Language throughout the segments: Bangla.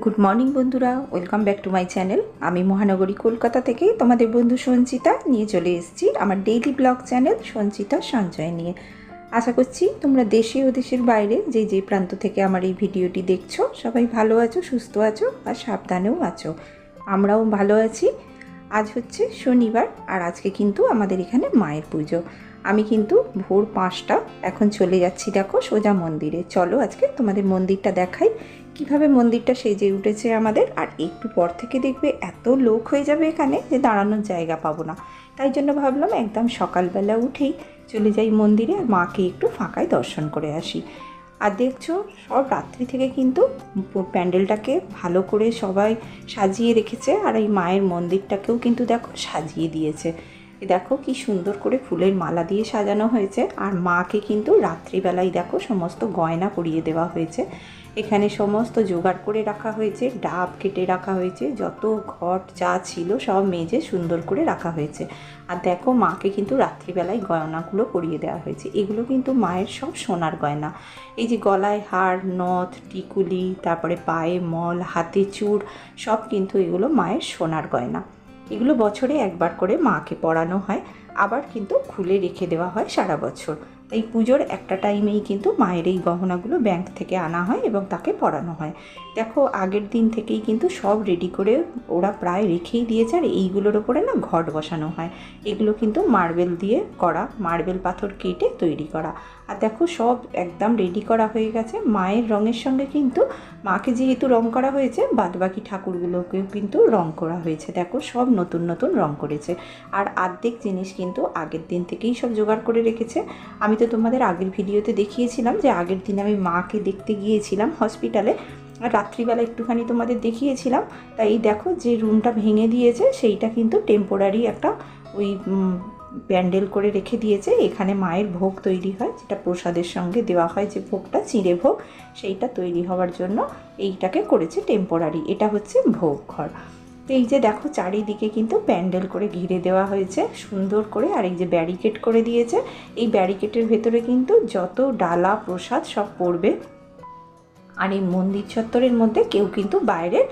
গুড মর্নিং বন্ধুরা। Welcome back to my channel আমি মহানগরী কলকাতা থেকে তোমাদের বন্ধু সঞ্চিতা নিয়ে চলে এসেছি আমার ডেইলি ব্লগ চ্যানেল সঞ্চিতা সঞ্চয় নিয়ে। আশা করছি তোমরা দেশে ও দেশের বাইরে যে যে প্রান্ত থেকে আমার এই ভিডিওটি দেখছ, সবাই ভালো আছো, সুস্থ আছো আর সাবধানেও আছো। আমরাও ভালো আছি। আজ হচ্ছে শনিবার আর আজকে কিন্তু আমাদের এখানে মায়ের পুজো। আমি কিন্তু ভোর পাঁচটা এখন চলে যাচ্ছি, দেখো সোজা মন্দিরে। চলো আজকে তোমাদের মন্দিরটা দেখাই, কীভাবে মন্দিরটা সেজে উঠেছে আমাদের। আর একটু পর থেকে দেখবে এত লোক হয়ে যাবে এখানে যে দাঁড়ানোর জায়গা পাবো না। তাই জন্য ভাবলাম একদম সকালবেলা উঠেই চলে যাই মন্দিরে, আর মাকে একটু ফাঁকায় দর্শন করে আসি। আর দেখছ, সব রাত্রি থেকে কিন্তু প্যান্ডেলটাকে ভালো করে সবাই সাজিয়ে রেখেছে, আর এই মায়ের মন্দিরটাকেও কিন্তু দেখো সাজিয়ে দিয়েছে। দেখো কি সুন্দর করে ফুলের মালা দিয়ে সাজানো হয়েছে। আর মাকে কিন্তু রাত্রিবেলায় দেখো সমস্ত গয়না পরিয়ে দেওয়া হয়েছে। এখানে সমস্ত জোগাড় করে রাখা হয়েছে, ডাব কেটে রাখা হয়েছে, যত ঘট যা ছিল সব মেজে সুন্দর করে রাখা হয়েছে। আর দেখো মাকে কিন্তু রাত্রিবেলায় গয়নাগুলো পরিয়ে দেওয়া হয়েছে। এগুলো কিন্তু মায়ের সব সোনার গয়না। এই যে গলায় হার, নথ, টিকুলি, তারপরে পায়ে মল, হাতে চূড়, সব কিন্তু এগুলো মায়ের সোনার গয়না। এগুলো বছরে একবার করে মাকে পরানো হয়, আবার কিন্তু খুলে রেখে দেওয়া হয় সারা বছর। তাই পুজোর একটা টাইমেই কিন্তু মায়ের এই গহনাগুলো ব্যাংক থেকে আনা হয় এবং তাকে পরানো হয়। দেখো, আগের দিন থেকেই কিন্তু সব রেডি করে ওরা প্রায় রেখেই দিয়েছে আর এইগুলোর ওপরে না ঘট বসানো হয়। এগুলো কিন্তু মার্বেল দিয়ে করা মার্বেল পাথর কেটে তৈরি করা। আর দেখো সব একদম রেডি করা হয়ে গেছে। মায়ের রঙের সঙ্গে কিন্তু মাকে যেহেতু রং করা হয়েছে, বাদবাকি ঠাকুরগুলোকেও কিন্তু রং করা হয়েছে। দেখো সব নতুন নতুন রং করেছে। আর আর্ধেক জিনিস কিন্তু আগের দিন থেকেই সব জোগাড় করে রেখেছে। আমি তো তোমাদের আগের ভিডিওতে দেখিয়েছিলাম যে আগের দিন আমি মাকে দেখতে গিয়েছিলাম হসপিটালে আর রাত্রিবেলা একটুখানি তোমাদের দেখিয়েছিলাম। তাই দেখো যে রুমটা ভেঙে দিয়েছে, সেইটা কিন্তু টেম্পোরারি একটা ওই প্যান্ডেল করে রেখে দিয়েছে। এখানে মায়ের ভোগ তৈরি হয় যেটা প্রসাদের সঙ্গে দেওয়া হয় যে ভোগটা চিঁড়ে ভোগ সেইটা তৈরি হওয়ার জন্য এইটাকে করেছে টেম্পোরারি এটা হচ্ছে ভোগ ঘর। তো এই যে দেখো চারিদিকে কিন্তু প্যান্ডেল করে ঘিরে দেওয়া হয়েছে সুন্দর করে আর এই যে ব্যারিকেড করে দিয়েছে। এই ব্যারিকেডের ভেতরে কিন্তু যত ডালা প্রসাদ সব পড়বে। আর এই মন্দির চত্বরের মধ্যে কেউ কিন্তু বাইরে আহ,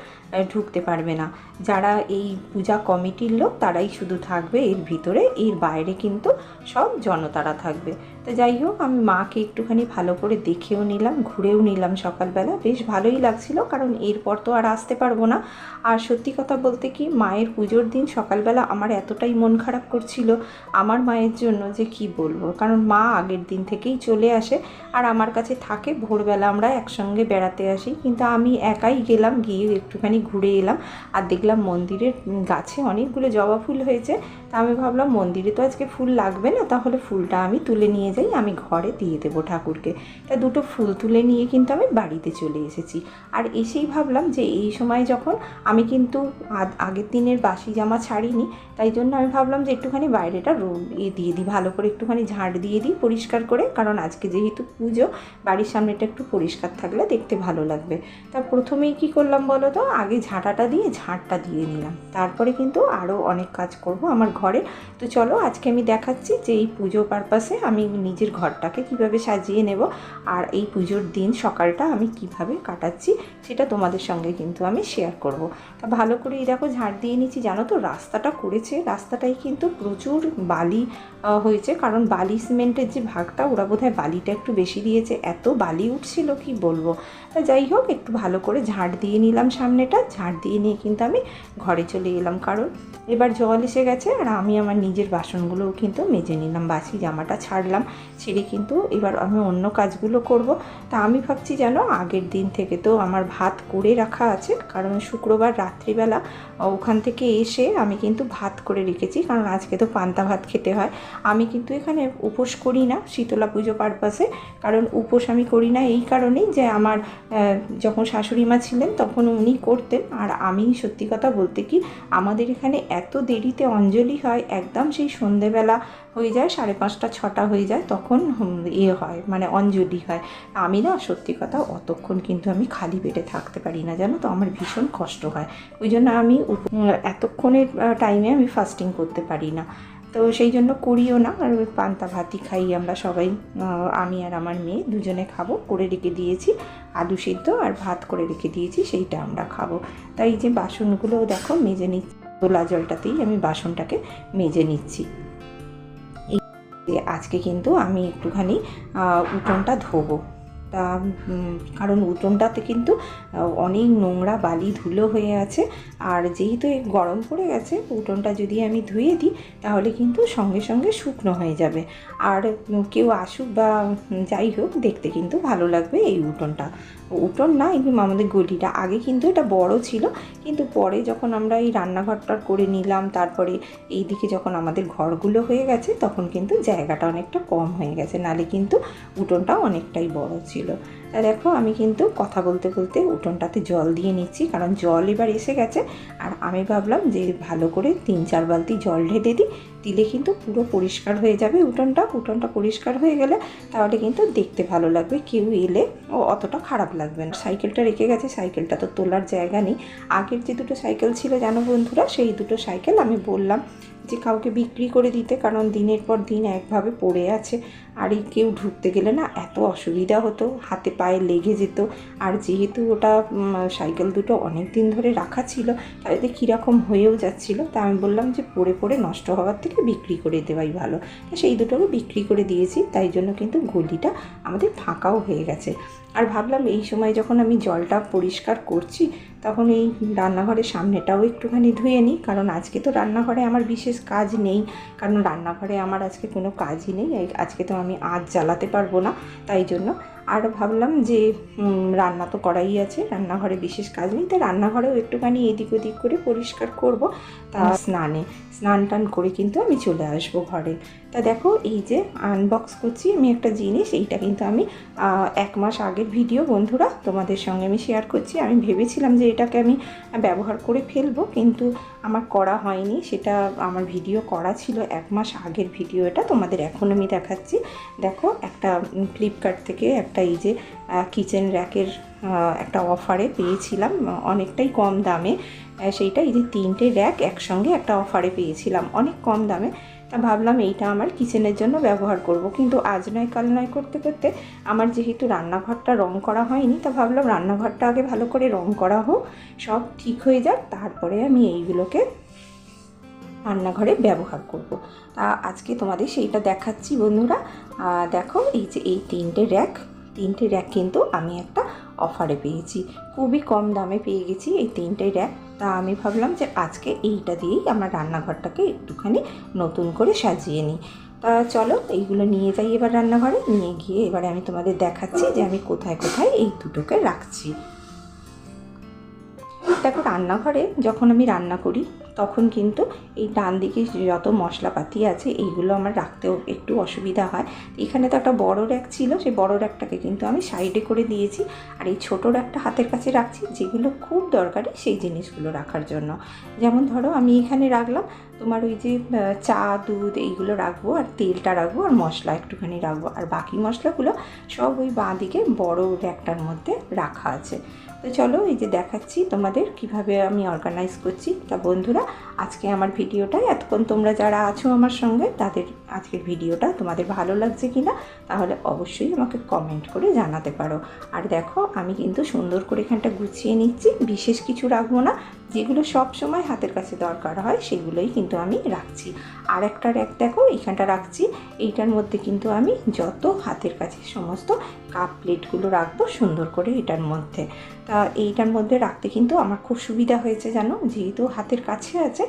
ঢুকতে পারবে না। যারা এই পূজা কমিটির লোক, তারাই শুধু থাকবে এর ভিতরে, এর বাইরে কিন্তু সব জনতারা থাকবে। তো যাই হোক, আমি মাকে একটুখানি ভালো করে দেখেও নিলাম, ঘুরেও নিলাম সকালবেলা। বেশ ভালোই লাগছিল, কারণ এরপর তো আর আসতে পারব না। আর সত্যি কথা বলতে কি, মায়ের পুজোর দিন সকালবেলা আমার এতটাই মন খারাপ করছিল আমার মায়ের জন্য যে কি বলব? কারণ মা আগের দিন থেকেই চলে আসে, আর আমার কাছে থাকে ভোরবেলা আমরা একসঙ্গে বেড়াতে আসি। কিন্তু আমি একাই গেলাম, গিয়ে একটুখানি ঘুরে এলাম আর দেখলাম মন্দিরের গাছে অনেকগুলো জবা ফুল হয়েছে। তা আমি ভাবলাম, মন্দিরে তো আজকে ফুল লাগবে না, তাহলে ফুলটা আমি তুলে নিয়ে যাই, আমি ঘরে দিয়ে দেবো ঠাকুরকে। তা দুটো ফুল তুলে নিয়ে কিন্তু আমি বাড়িতে চলে এসেছি। আর এসেই ভাবলাম যে এই সময় যখন আমি কিন্তু আগের দিনের বাসি জামা ছাড়িনি, তাই জন্য আমি ভাবলাম যে একটুখানি বাইরেটা রো- এ দিয়ে দিই, ভালো করে একটুখানি ঝাঁট দিয়ে দিই পরিষ্কার করে, কারণ আজকে যেহেতু পুজো, বাড়ির সামনেটা একটু পরিষ্কার থাকলে দেখতে ভালো লাগবে। তা প্রথমেই কি করলাম বলো তো, আগে ঝাঁটাটা দিয়ে ঝাঁটটা দিয়ে নিলাম। তারপরে কিন্তু আরও অনেক কাজ করব আমার ঘরে। তো চলো আজকে আমি দেখাচ্ছি যে এই পুজো পারপাসে আমি নিজের ঘরটাকে কীভাবে সাজিয়ে নেব আর এই পুজোর দিন সকালটা আমি কীভাবে কাটাচ্ছি সেটা তোমাদের সঙ্গে কিন্তু আমি শেয়ার করব। তা ভালো করে এই দেখো ঝাড় দিয়ে নিচ্ছি, জানো তো রাস্তাটা করেছে। রাস্তাটাই কিন্তু প্রচুর বালি হয়েছে। কারণ বালি সিমেন্টের যে ভাগটা, ওরা বোধহয় বালিটা একটু বেশি দিয়েছে। এত বালি উঠছিল, কি বলব? তা যাই হোক, একটু ভালো করে ঝাড় দিয়ে নিলাম সামনেটা। ঝাড় দিয়ে নিয়ে কিন্তু আমি ঘরে চলে এলাম। কারণ এবার জল এসে গেছে আর আমি আমার নিজের বাসনগুলোও কিন্তু মেজে নিলাম। বাসি জামাটা ছাড়লাম, ছেড়ে কিন্তু এবার আমি অন্য কাজগুলো করব। তা আমি ভাবছি যেন আগের দিন থেকে তো আমার ভাত করে রাখা আছে। কারণ শুক্রবার রাত্রিবেলা ওখান থেকে এসে আমি কিন্তু ভাত করে রেখেছি, কারণ আজকে তো পান্তা ভাত খেতে হয়। আমি কিন্তু এখানে উপোস করি না শীতলা পুজো পারপাসে কারণ উপোস আমি করি না এই কারণেই যে আমার যখন শাশুড়ি মা ছিলেন তখন উনি করতেন। আর আমি সত্যি কথা বলতে কি, আমাদের এখানে এত দেরিতে অঞ্জলি হয়, একদম সেই সন্ধেবেলা হয়ে যায়, সাড়ে পাঁচটা, ছটা হয়ে যায়, তখন ইয়ে হয় মানে অঞ্জলি হয়। আমি না, সত্যি কথা, অতক্ষণ কিন্তু আমি খালি পেটে থাকতে পারি না, জানো তো? আমার ভীষণ কষ্ট হয়। ওই জন্য আমি এতক্ষণের টাইমে আমি ফাস্টিং করতে পারি না। তো সেই জন্য করিও না, আর ওই পান্তা ভাতই খাই আমরা সবাই আমি আর আমার মেয়ে দুজনে খাব, করে রেখে দিয়েছি, আলু সিদ্ধ আর ভাত করে রেখে দিয়েছি, সেইটা আমরা খাব। তাই যে বাসনগুলোও দেখো, মেজে নিচ্ছি তোলা জলটাতেই আমি বাসনটাকে মেজে নিচ্ছি। আজকে কিন্তু আমি একটুখানি উঠোনটা ধোবো। তা কারণ উঠোনটাতে কিন্তু অনেক নোংরা বালি ধুলো হয়ে আছে। আর যেহেতু গরম পড়ে গেছে, উঠোনটা যদি আমি ধুয়ে দিই, তাহলে কিন্তু সঙ্গে সঙ্গে শুকনো হয়ে যাবে। আর কেউ আসুক বা যাই হোক, দেখতে কিন্তু ভালো লাগবে এই উঠোনটা। উঠোন না, এই আমাদের গলিটা। আগে কিন্তু এটা বড় ছিল, কিন্তু পরে যখন আমরা এই রান্নাঘরটা করে নিলাম, তারপরে এই দিকে যখন আমাদের ঘরগুলো হয়ে গেছে, তখন কিন্তু জায়গাটা অনেকটা কম হয়ে গেছে। নালে কিন্তু উঠোনটা অনেকটাই বড় ছিল। তা দেখো, আমি কিন্তু কথা বলতে বলতে উঠোনটাতে জল দিয়ে নিচ্ছি, কারণ জল এবার এসে গেছে। আর আমি ভাবলাম যে ভালো করে তিন চার বালতি জল ঢেলে দিই, দিলে কিন্তু পুরো পরিষ্কার হয়ে যাবে উঠোনটা। উঠোনটা পরিষ্কার হয়ে গেলে তাহলে কিন্তু দেখতে ভালো লাগবে, কেউ এলে ও অতটা খারাপ লাগবে না। সাইকেলটা রেখে গেছে, সাইকেলটা তো তোলার জায়গা নেই। আগের যে দুটো সাইকেল ছিল, জানো বন্ধুরা, সেই দুটো সাইকেল আমি বললাম যে কাউকে বিক্রি করে দিতে, কারণ দিনের পর দিন একভাবে পড়ে আছে। আর এই কেউ ঢুকতে গেলে না এত অসুবিধা হতো, হাতে পায়ে লেগে যেত। আর যেহেতু ওটা সাইকেল দুটো অনেক দিন ধরে রাখা ছিল তাতে কীরকম হয়েও যাচ্ছিল, তা আমি বললাম যে পড়ে পড়ে নষ্ট হওয়ার থেকে বিক্রি করে দেওয়াই ভালো। সেই দুটোকে বিক্রি করে দিয়েছি, তাই জন্য কিন্তু গলিটা আমাদের ফাঁকাও হয়ে গেছে। আর ভাবলাম এই সময় যখন আমি জলটা পরিষ্কার করছি, তখন এই রান্নাঘরের সামনেটাও একটুখানি ধুয়ে নিই, কারণ আজকে তো রান্নাঘরে আমার বিশেষ কাজ নেই। কারণ রান্নাঘরে আমার আজকে কোনো কাজই নেই, আজকে তো আমি আজ জ্বালাতে পারব না তাই জন্য। আর ভাবলাম যে উম, রান্না তো করাই আছে রান্নাঘরে বিশেষ কাজ নেই তাই রান্নাঘরেও একটুখানি এদিক ওদিক করে পরিষ্কার করব। তা স্নানে স্নান টান করে কিন্তু আমি চলে আসব ঘরে। তা দেখো, এই যে আনবক্স করছি আমি একটা জিনিস, এইটা কিন্তু আমি এক মাস আগের ভিডিও বন্ধুরা তোমাদের সঙ্গে আমি শেয়ার করছি। আমি ভেবেছিলাম যে এটাকে আমি ব্যবহার করে ফেলব, কিন্তু আমার করা হয়নি। সেটা আমার ভিডিও করা ছিল এক মাস আগের ভিডিও এটা, তোমাদের এখন আমি দেখাচ্ছি। দেখো, একটা ফ্লিপকার্ট থেকে একটা এই যে কিচেন র্যাকের একটা অফারে পেয়েছিলাম, অনেকটাই কম দামে। সেইটা এই যে তিনটে র্যাক একসঙ্গে একটা অফারে পেয়েছিলাম, অনেক কম দামে। তা ভাবলাম এইটা আমার কিচেনের জন্য ব্যবহার করব। কিন্তু আজ নয়, কাল নয় করতে করতে আমার যেহেতু রান্নাঘরটা রং করা হয়নি, তা ভাবলাম রান্নাঘরটা আগে ভালো করে রং করা হোক, সব ঠিক হয়ে যাক, তারপরে আমি এইগুলোকে রান্নাঘরে ব্যবহার করব। তা আজকে তোমাদের সেইটা দেখাচ্ছি বন্ধুরা। দেখো এই যে এই তিনটে র্যাক তিনটে র্যাক কিন্তু আমি একটা অফারে পেয়েছি। খুবই কম দামে পেয়ে গেছি এই তিনটে র্যাক তা আমি ভাবলাম যে আজকে এইটা দিয়েই আমরা রান্নাঘরটাকে একটুখানি নতুন করে সাজিয়ে নিই। তা চলো এইগুলো নিয়ে যাই এবার রান্নাঘরে। নিয়ে গিয়ে এবারে আমি তোমাদের দেখাচ্ছি যে আমি কোথায় কোথায় এই দুটোকে রাখছি। দেখো রান্নাঘরে যখন আমি রান্না করি, তখন কিন্তু এই ডান দিকে যত মশলাপাতি আছে, এইগুলো আমার রাখতেও একটু অসুবিধা হয়। এখানে তো একটা বড় র্যাক ছিল, সেই বড় র্যাকটাকে কিন্তু আমি সাইডে করে দিয়েছি। আর এই ছোটো র্যাকটা হাতের কাছে রাখছি, যেগুলো খুব দরকারি সেই জিনিসগুলো রাখার জন্য। যেমন ধরো, আমি এখানে রাখলাম, তোমার ওই যে চা, দুধ এইগুলো রাখব, আর তেলটা রাখব, আর মশলা একটুখানি রাখব। আর বাকি মশলাগুলো সব ওই বাঁ দিকে বড় র্যাকটার মধ্যে রাখা আছে। তো চলো এই যে দেখাচ্ছি তোমাদের কীভাবে আমি অর্গানাইজ করছি। তা বন্ধুরা, আজকে আমার ভিডিওটা এতক্ষণ তোমরা যারা আছো আমার সঙ্গে, তাদের আজকের ভিডিওটা তোমাদের ভালো লাগছে কি না তাহলে অবশ্যই আমাকে কমেন্ট করে জানাতে পারো। আর দেখো, আমি কিন্তু সুন্দর করে এখানটা গুছিয়ে নিচ্ছি, বিশেষ কিছু রাখব না, যেগুলো সব সময় হাতের কাছে দরকার হয়, সেগুলোই কিন্তু আমি রাখছি। আর একটা র্যাক দেখো, এখানটা রাখছি, এইটার মধ্যে কিন্তু আমি যত হাতের কাছে সমস্ত কাপ প্লেটগুলো রাখব, সুন্দর করে এটার মধ্যে। তা এইটার মধ্যে রাখতে কিন্তু আমার খুব সুবিধা হয়েছে, জানো? যেহেতু হাতের কাছে আছে,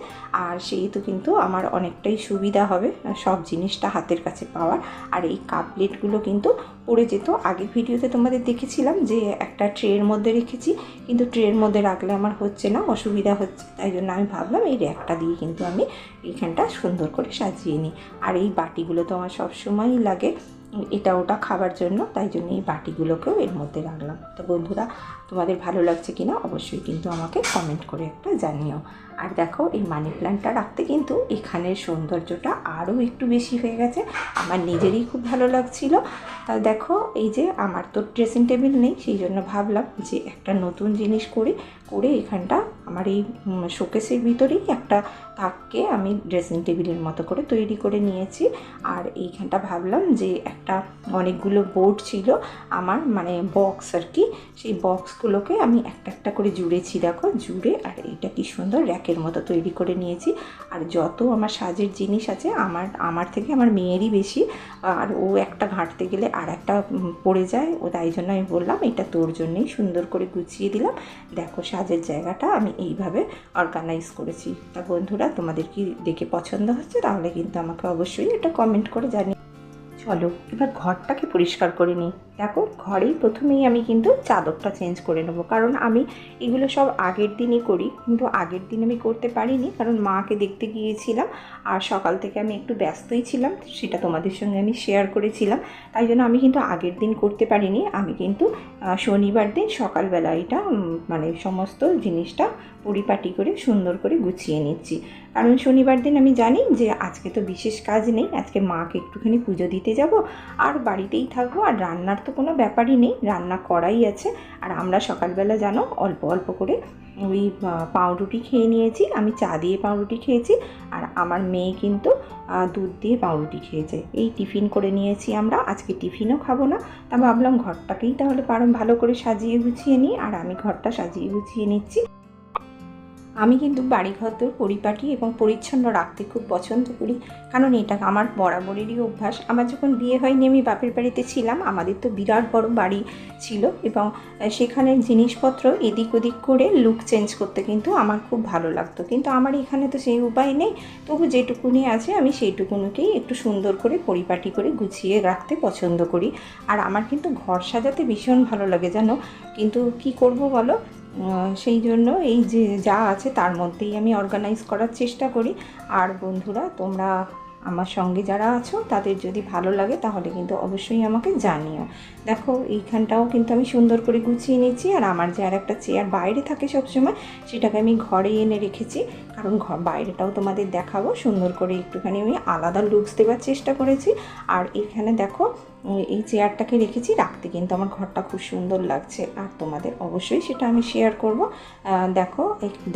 আর সেহেতু কিন্তু আমার অনেকটাই সুবিধা হবে সব জিনিসটা হাতের কাছে পাওয়ার। আর এই কাপ প্লেটগুলো কিন্তু পড়ে যেত। আগের ভিডিওতে তোমাদের দেখেছিলাম যে একটা ট্রের মধ্যে রেখেছি, কিন্তু ট্রের মধ্যে রাখলে আমার হচ্ছে না, অসুবিধা হচ্ছে। তাই জন্য আমি ভাবলাম এই র্যাকটা দিয়ে কিন্তু আমি এইখানটা সুন্দর করে সাজিয়ে নিই। আর এই বাটিগুলো তো আমার সবসময়ই লাগে। এটা ওটা খাবার জন্য, তাই জন্য এই বাটিগুলোকেও এর মধ্যে রাখলাম। তো বন্ধুরা, তোমাদের ভালো লাগছে কিনা অবশ্যই কিন্তু আমাকে কমেন্ট করে একটা জানিও। আর দেখো, এই মানি প্ল্যান্টটা রাখতে কিন্তু এখানের সৌন্দর্যটা আরও একটু বেশি হয়ে গেছে। আমার নিজেরই খুব ভালো লাগছিল। তা দেখো, এই যে আমার তো ড্রেসিং টেবিল নেই, সেই জন্য ভাবলাম যে একটা নতুন জিনিস করি, করে এখানটা আমার এই শোকেসের ভিতরেই একটা তাককে আমি ড্রেসিং টেবিলের মতো করে তৈরি করে নিয়েছি। আর এইখানটা ভাবলাম যে একটা অনেকগুলো বোর্ড ছিল আমার মানে বক্স আর কি। সেই বক্সগুলোকে আমি একটা একটা করে জুড়েছি, দেখো, জুড়ে। আর এটা কি সুন্দর র্যাকের মতো তৈরি করে নিয়েছি। আর যত আমার সাজের জিনিস আছে, আমার আমার থেকে আমার মেয়েরই বেশি। আর ও একটা ঘাঁটতে গেলে আর একটা পড়ে যায়। ও তাই জন্য আমি বললাম, এটা তোর জন্যই সুন্দর করে গুছিয়ে দিলাম। দেখো, সাজের জায়গাটা আমি এইভাবে অর্গানাইজ করেছি। তা বন্ধুরা, তোমাদের কি দেখে পছন্দ হচ্ছে, তাহলে কিন্তু আমাকে অবশ্যই এটা কমেন্ট করে জানিয়ে চলো, এবার ঘরটাকে পরিষ্কার করে নিই। দেখো, ঘরেই প্রথমেই আমি কিন্তু চাদরটা চেঞ্জ করে নেব। কারণ আমি এগুলো সব আগের দিনই করি, কিন্তু আগের দিন আমি করতে পারিনি, কারণ মাকে দেখতে গিয়েছিলাম আর সকাল থেকে আমি একটু ব্যস্তই ছিলাম, সেটা তোমাদের সঙ্গে আমি শেয়ার করেছিলাম। তাই জন্য আমি কিন্তু আগের দিন করতে পারিনি। আমি কিন্তু শনিবার দিন সকালবেলা এটা মানে সমস্ত জিনিসটা পরিপাটি করে সুন্দর করে গুছিয়ে নিচ্ছি। কারণ শনিবার দিন আমি জানি যে আজকে তো বিশেষ কাজ নেই, আজকে মাকে একটুখানি পুজো দিতে যাব। আর বাড়িতেই থাকব, আর রান্নার তো কোনো ব্যাপারই নেই, রান্না করাই আছে। আর আমরা সকালবেলা জানো, অল্প অল্প করে ওই পাউরুটি খেয়ে নিয়েছি, আমি চা দিয়ে পাউরুটি খেয়েছি। আর আমার মেয়ে কিন্তু দুধ দিয়ে পাউরুটি খেয়েছে। এই টিফিন করে নিয়েছি আমরা, আজকে টিফিনও খাব না। তা ভাবলাম ঘরটাকেই তাহলে পারো, ভালো করে সাজিয়ে গুছিয়ে নিই। আর আমি ঘরটা সাজিয়ে গুছিয়ে নিচ্ছি। আমি কিন্তু বাড়িঘর তো পরিপাটি এবং পরিচ্ছন্ন রাখতে খুব পছন্দ করি। কারণ এটা আমার বরাবরেরই অভ্যাস। আমার যখন বিয়ে হয়নি, আমি বাপের বাড়িতে ছিলাম। আমাদের তো বিরাট বড় বাড়ি ছিল এবং সেখানে জিনিসপত্র এদিক ওদিক করে লুক চেঞ্জ করতে কিন্তু আমার খুব ভালো লাগতো। কিন্তু আমার এখানে তো সেই উপায় নেই। তবু যেটুকুনি আছে, আমি সেইটুকুনিকেই একটু সুন্দর করে পরিপাটি করে গুছিয়ে রাখতে পছন্দ করি। আর আমার কিন্তু ঘর সাজাতে ভীষণ ভালো লাগে, জানো? কিন্তু কি করব বলো? সেই জন্য এই যে যা আছে তার মধ্যেই আমি অর্গানাইজ করার চেষ্টা করি। আর বন্ধুরা, তোমরা আমার সঙ্গে যারা আছো, তাদের যদি ভালো লাগে তাহলে কিন্তু অবশ্যই আমাকে জানিও। দেখো, এইখানটাও কিন্তু আমি সুন্দর করে গুছিয়ে নিয়েছি আর আমার যে আর একটা চেয়ার বাইরে থাকে সবসময়, সেটাকে আমি ঘরে এনে রেখেছি। কারণ ঘর বাইরেটাও তোমাদের দেখাবো। সুন্দর করে একটুখানি আমি আলাদা লুকস দেওয়ার চেষ্টা করেছি। আর এখানে দেখো এই চেয়ারটাকে রেখেছি, রাখতে কিন্তু আমার ঘরটা খুব সুন্দর লাগছে। আর তোমাদের অবশ্যই সেটা আমি শেয়ার করব। দেখো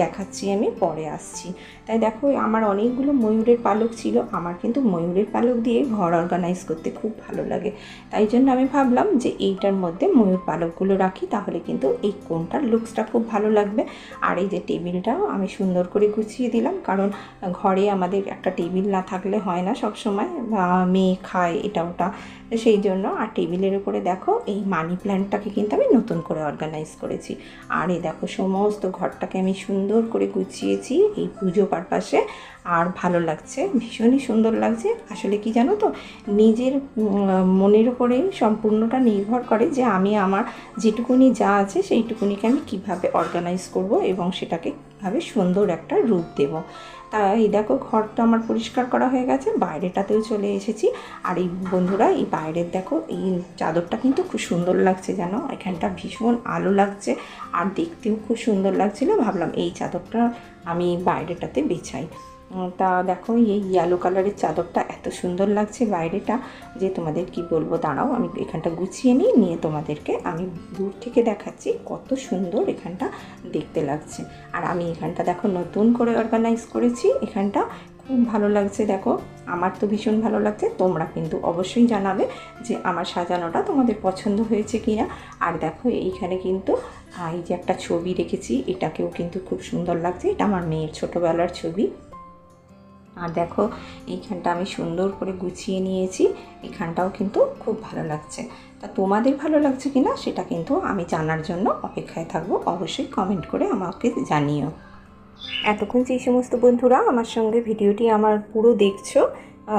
দেখাচ্ছি আমি, পরে আসছি। তাই দেখো আমার অনেকগুলো ময়ূরের পালক ছিল। আমার কিন্তু ময়ূরের পালক দিয়ে ঘর অর্গানাইজ করতে খুব ভালো লাগে। তাই জন্য আমি ভাবলাম যে এইটার মধ্যে ময়ূর পালকগুলো রাখি, তাহলে কিন্তু এই কোনটার লুকসটা খুব ভালো লাগবে। আর এই যে টেবিলটাও আমি সুন্দর করে গুছিয়ে দিলাম, কারণ ঘরে আমাদের একটা টেবিল না থাকলে হয় না সব সময় মেয়ে খায় এটা ওটা। তো সেই জন্য আর টেবিলের উপরে দেখো এই মানি প্ল্যান্টটাকে কিন্তু আমি নতুন করে অর্গানাইজ করেছি। আর এই দেখো সমস্ত ঘরটাকে আমি সুন্দর করে গুছিয়েছি এই পুজো পারপাসে আর ভালো লাগছে, ভীষণই সুন্দর লাগছে। আসলে কি জানো তো, নিজের মনের উপরে সম্পূর্ণটা নির্ভর করে যে আমি আমার যেটুকুনি যা আছে সেইটুকুনিকে আমি কীভাবে অর্গানাইজ করব এবং সেটাকে কীভাবে সুন্দর একটা রূপ দেব। তা এই দেখো, ঘরটা আমার পরিষ্কার করা হয়ে গেছে, বাইরেটাতেও চলে এসেছি। আর এই বন্ধুরা, এই বাইরের দেখো, এই চাদরটা কিন্তু খুব সুন্দর লাগছে যেন এখানটা ভীষণ আলো লাগছে, আর দেখতেও খুব সুন্দর লাগছিল, ভাবলাম এই চাদরটা আমি বাইরেটাতে বেছাই। তা দেখো, এই ইয়েলো কালারের চাদরটা এত সুন্দর লাগছে বাইরেটা যে তোমাদের কি বলব? দাঁড়াও, আমি এখানটা গুছিয়ে নিই, নিয়ে তোমাদেরকে আমি দূর থেকে দেখাচ্ছি কত সুন্দর এখানটা দেখতে লাগছে। আর আমি এখানটা দেখো, নতুন করে অর্গানাইজ করেছি, এখানটা খুব ভালো লাগছে দেখো, আমার তো ভীষণ ভালো লাগছে, তোমরা কিন্তু অবশ্যই জানাবে যে আমার সাজানোটা তোমাদের পছন্দ হয়েছে কি না আর দেখো, এইখানে কিন্তু এই যে একটা ছবি রেখেছি, এটাকেও কিন্তু খুব সুন্দর লাগছে, এটা আমার মেয়ের ছোটোবেলার ছবি। আর দেখো, এইখানটা আমি সুন্দর করে গুছিয়ে নিয়েছি। এখানটাও কিন্তু খুব ভালো লাগছে। তা তোমাদের ভালো লাগছে কি না সেটা কিন্তু আমি জানার জন্য অপেক্ষায় থাকব। অবশ্যই কমেন্ট করে আমাকে জানিও। এতক্ষণ যে সমস্ত বন্ধুরা আমার সঙ্গে ভিডিওটি আমার পুরো দেখছ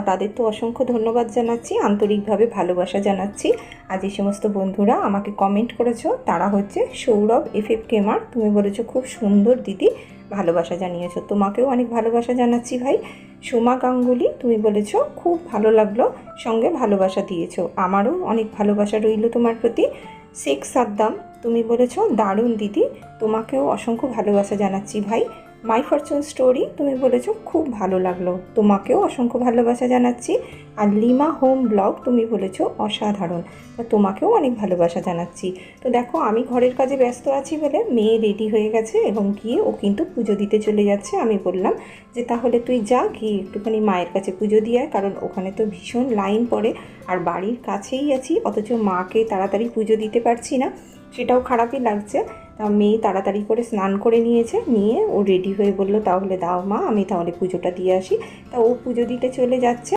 তাদের তো অসংখ্য ধন্যবাদ জানাচ্ছি, আন্তরিকভাবে ভালোবাসা জানাচ্ছি। আর যে সমস্ত বন্ধুরা আমাকে কমেন্ট করেছ, তারা হচ্ছে সৌরভ এফ এফ কেমার তুমি বলেছ, খুব সুন্দর দিদি। ভালোবাসা জানিয়েছো। তোমাকেও অনেক ভালোবাসা জানাচ্ছি ভাই। সোমা গাঙ্গুলি, তুমি বলেছ, খুব ভালো লাগল, সঙ্গে ভালোবাসা দিয়েছ। আমারও অনেক ভালোবাসা রইল তোমার প্রতি। শেখ সাদ্দাম, তুমি বলেছ, দারুণ দিদি। তোমাকেও অসংখ্য ভালোবাসা জানাচ্ছি ভাই। মাই ফরচুন স্টোরি তুমি বলেছ খুব ভালো লাগল। তোমাকেও অসংখ্য ভালোবাসা জানাচ্ছি। আর লিমা হোম ব্লগ তুমি বলেছ অসাধারণ। তোমাকেও অনেক ভালোবাসা জানাচ্ছি। তো দেখো আমি ঘরের কাজে ব্যস্ত আছি বলে মেয়ে রেডি হয়ে গেছে এবং গিয়ে ও কিন্তু পুজো দিতে চলে যাচ্ছে। আমি বললাম যে তাহলে তুই যা গিয়ে একটুখানি মায়ের কাছে পুজো দিয়ে আয়, কারণ ওখানে তো ভীষণ লাইন পড়ে। আর বাড়ির কাছেই আছি অথচ মাকে তাড়াতাড়ি পুজো দিতে পারছি না। সেটাও খারাপই লাগছে। তা মেয়ে তাড়াতাড়ি করে স্নান করে নিয়েছে, নিয়ে ও রেডি হয়ে বলল, তাহলে দাও মা, আমি তাহলে পুজোটা দিয়ে আসি। তা ও পুজো দিতে চলে যাচ্ছে।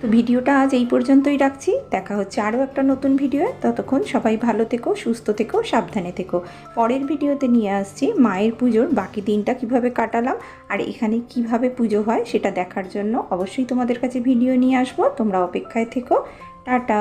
তো ভিডিওটা আজ এই পর্যন্তই রাখছি। দেখা হচ্ছে আরও একটা নতুন ভিডিও ততক্ষণ সবাই ভালো থেকো, সুস্থ থেকো, সাবধানে থেকো। পরের ভিডিওতে নিয়ে আসছি মায়ের পুজোর বাকি দিনটা কীভাবে কাটালাম আর এখানে কীভাবে পুজো হয় সেটা দেখার জন্য। অবশ্যই তোমাদের কাছে ভিডিও নিয়ে আসব। তোমরা অপেক্ষায় থেকো। টাটা।